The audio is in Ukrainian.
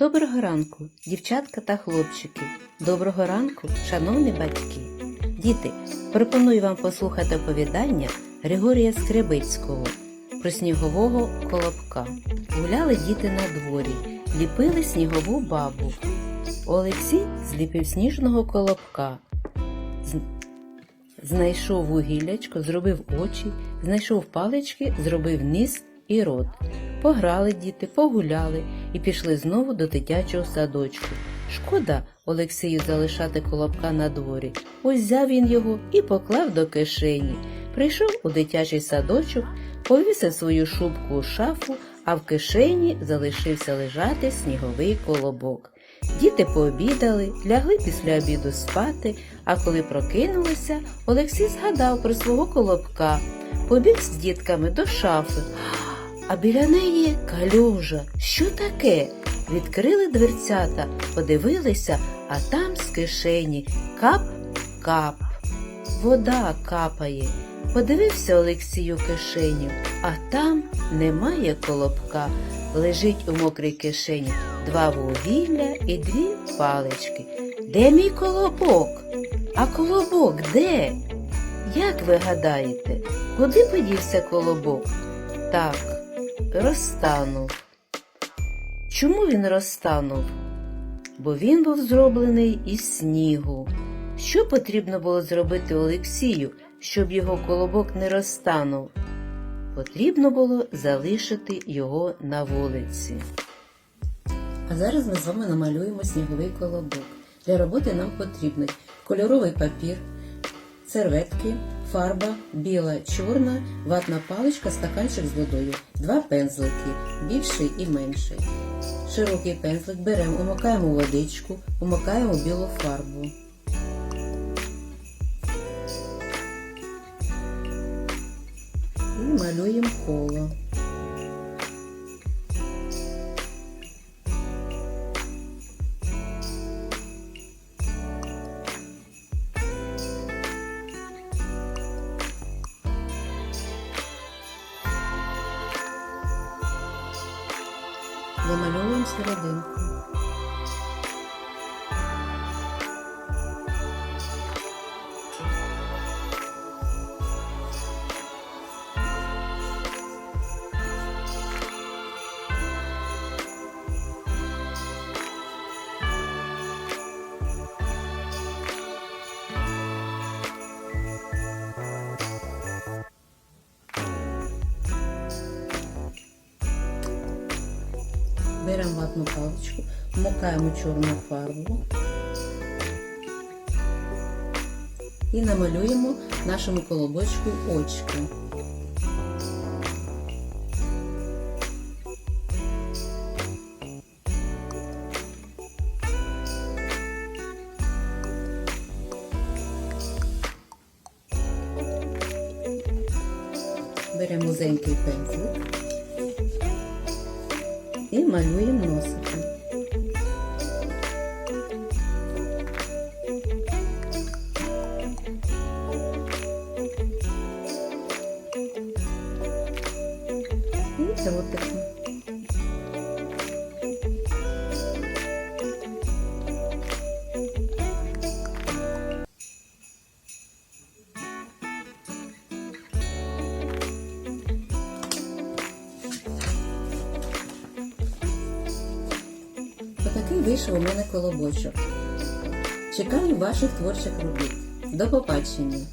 Доброго ранку, дівчатка та хлопчики. Доброго ранку, шановні батьки. Діти, пропоную вам послухати оповідання Григорія Скребицького про снігового колобка. Гуляли діти на дворі, ліпили снігову бабу. Олексій зліпив сніжного колобка. Знайшов вугіллячко, зробив очі, знайшов палички, зробив ніс і рот. Пограли діти, погуляли і пішли знову до дитячого садочку. Шкода Олексію залишати колобка на дворі. Взяв він його і поклав до кишені. Прийшов у дитячий садочок, повісив свою шубку у шафу, а в кишені залишився лежати сніговий колобок. Діти пообідали, лягли після обіду спати, а коли прокинулися, Олексій згадав про свого колобка, побіг з дітками до шафи. А біля неї калюжа. Що таке? Відкрили дверцята, подивилися, а там з кишені кап-кап. Вода капає. Подивився Олексій у кишеню, а там немає колобка. Лежить у мокрій кишені два вугілля і дві палички. Де мій колобок? А колобок де? Як ви гадаєте, куди подівся колобок? Так, розтанув. Чому він розтанув? Бо він був зроблений із снігу. Що потрібно було зробити Олексію, щоб його колобок не розтанув? Потрібно було залишити його на вулиці. А зараз ми з вами намалюємо сніговий колобок. Для роботи нам потрібен кольоровий папір, серветки, фарба біла, чорна, ватна паличка, стаканчик з водою, два пензлики, більший і менший. Широкий пензлик беремо, умикаємо водичку, умикаємо білу фарбу. І малюємо коло. Замальовуємо серединку. Беремо ватну паличку, вмокаємо чорну фарбу і намалюємо нашому колобочку очки. Беремо музенький пензлик і малюємо носики. І ротики. Отакий вийшов у мене колобочок. Чекаю ваших творчих робіт. До побачення!